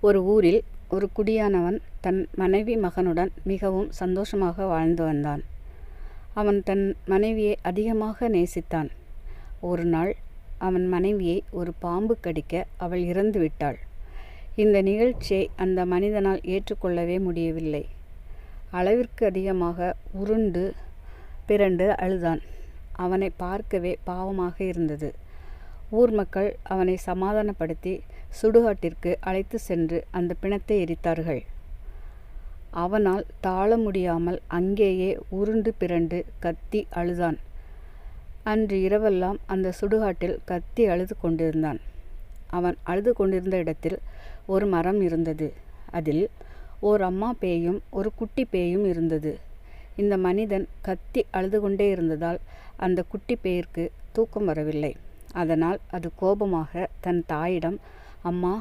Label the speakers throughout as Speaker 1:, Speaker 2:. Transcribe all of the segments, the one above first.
Speaker 1: ஒரு ஊரில் ஒரு குடியானவன் தன் மனைவி மகனுடன் மிகவும் சந்தோஷமாக வாழ்ந்து வந்தான். அவன் தன் மனைவியை அதிகமாக நேசித்தான். ஒரு நாள் அவன் மனைவியை ஒரு பாம்பு கடிக்க அவள் இறந்து விட்டாள் இந்த நிகழ்ச்சியை அந்த மனிதனால் ஏற்றுக்கொள்ளவே முடியவில்லை. அளவிற்கு அதிகமாக உருண்டு பிறண்டு அழுதான். அவனை பார்க்கவே பாவமாக இருந்தது. ஊர் மக்கள் அவனை சமாதானப்படுத்தி சுடுகாட்டிற்கு அழைத்துச் சென்று அந்த பிணத்தை எரித்தார்கள். அவனால் தாழ முடியாமல் அங்கேயே உருண்டு பிறண்டு கத்தி அழுதான். அன்று இரவெல்லாம் அந்த சுடுகாட்டில் கத்தி அழுது கொண்டிருந்தான். அவன் அழுது கொண்டிருந்த இடத்தில் ஒரு மரம் இருந்தது. அதில் ஓர் அம்மா பேயும் ஒரு குட்டி பேயும் இருந்தது. இந்த மனிதன் கத்தி அழுது கொண்டே இருந்ததால் அந்த குட்டி பேயிற்கு தூக்கம் வரவில்லை. அதனால் அது கோபமாக தன் தாயிடம் அம்மா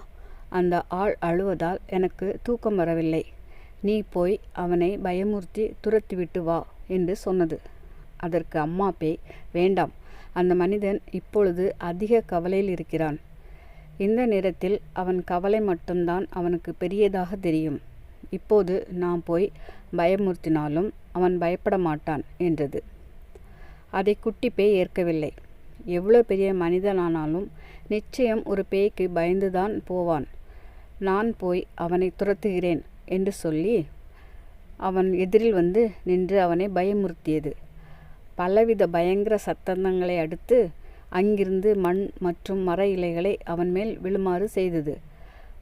Speaker 1: அந்த ஆள் அழுவதால் எனக்கு தூக்கம் வரவில்லை. நீ போய் அவனை பயமுறுத்தி துரத்திவிட்டு வா என்று சொன்னது. அதற்கு அம்மா பேய் வேண்டாம் அந்த மனிதன் இப்பொழுது அதிக கவலையில் இருக்கிறான். இந்த நேரத்தில் அவன் கவலை மட்டும்தான் அவனுக்கு பெரியதாக தெரியும். இப்போது நாம் போய் பயமுறுத்தினாலும் அவன் பயப்பட மாட்டான் என்றது. அதை குட்டி பேய் ஏற்கவில்லை. எவ்வளோ பெரிய மனிதனானாலும் நிச்சயம் ஒரு பேய்க்கு பயந்துதான் போவான். நான் போய் அவனை துரத்துகிறேன் என்று சொல்லி அவன் எதிரில் வந்து நின்று அவனை பயமுறுத்தியது. பலவித பயங்கர சத்தந்தங்களை அடுத்து அங்கிருந்து மண் மற்றும் மர இலைகளை அவன் மேல் விழுமாறு செய்தது.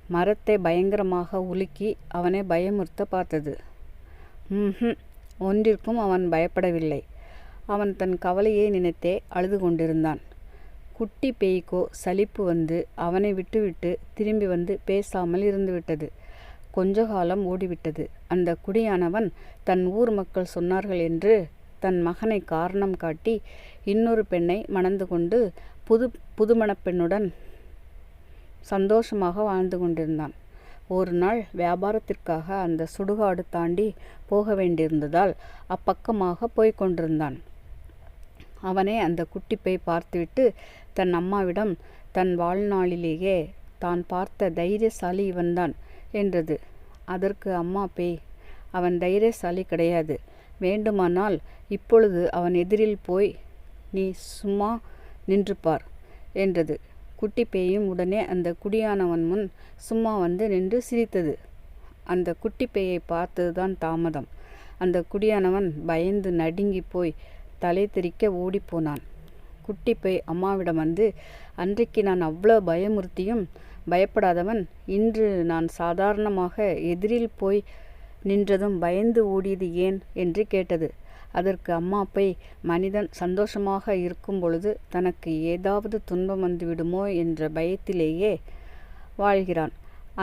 Speaker 1: மரத்தை பயங்கரமாக உலுக்கி அவனை பயமுறுத்த பார்த்தது. ம்ஹும் ஒன்றிற்கும் அவன் பயப்படவில்லை. அவன் தன் கவலையை நினைத்தே அழுது கொண்டிருந்தான். குட்டி பேய்க்கோ சலிப்பு வந்து அவனை விட்டுவிட்டு திரும்பி வந்து பேசாமல் இருந்துவிட்டது. கொஞ்ச காலம் ஓடிவிட்டது. அந்த குடியானவன் தன் ஊர் மக்கள் சொன்னார்கள் என்று தன் மகனை காரணம் காட்டி இன்னொரு பெண்ணை மணந்து கொண்டு புதுமணப் பெண்ணுடன் சந்தோஷமாக வாழ்ந்து கொண்டிருந்தான். ஒரு நாள் வியாபாரத்திற்காக அந்த சுடுகாடு தாண்டி போக வேண்டியிருந்ததால் அப்பக்கமாக போய்க் கொண்டிருந்தான். அவனே அந்த குட்டிப்பை பார்த்துவிட்டு தன் அம்மாவிடம் தன் வாழ்நாளிலேயே தான் பார்த்த தைரியசாலி இவன்தான் என்றது. அதற்கு அம்மா பேய் அவன் தைரியசாலி கிடையாது. வேண்டுமானால் இப்பொழுது அவன் எதிரில் போய் நீ சும்மா நின்று பார் என்றது. குட்டிப் பேயும் உடனே அந்த குடியானவன் முன் சும்மா வந்து நின்று சிரித்தது. அந்த குட்டிப் பார்த்ததுதான் தாமதம். அந்த குடியானவன் பயந்து நடுங்கிப் போய் தலை திரிக்க ஓடிப்போனான். குட்டிப்பை அம்மாவிடம் வந்து அன்றைக்கு நான் அவ்வளோ பயமுறுத்தியும் பயப்படாதவன் இன்று நான் சாதாரணமாக எதிரில் போய் நின்றதும் பயந்து ஓடியது ஏன்? என்று கேட்டது. அதற்கு அம்மா போய் மனிதன் சந்தோஷமாக இருக்கும் பொழுது தனக்கு ஏதாவது துன்பம் வந்துவிடுமோ என்ற பயத்திலேயே வாழ்கிறான்.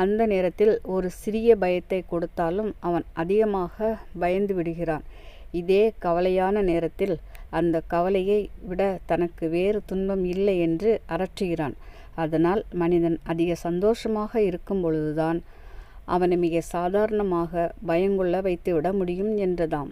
Speaker 1: அந்த நேரத்தில் ஒரு சிறிய பயத்தை கொடுத்தாலும் அவன் அதிகமாக பயந்து விடுகிறான் இதே கவலையான நேரத்தில் அந்த கவலையை விட தனக்கு வேறு துன்பம் இல்லை என்று அரற்றுகிறான். அதனால் மனிதன் அதிக சந்தோஷமாக இருக்கும் பொழுதுதான் அவனை மிக சாதாரணமாக பயங்கொள்ள வைத்துவிட முடியும் என்றதாம்.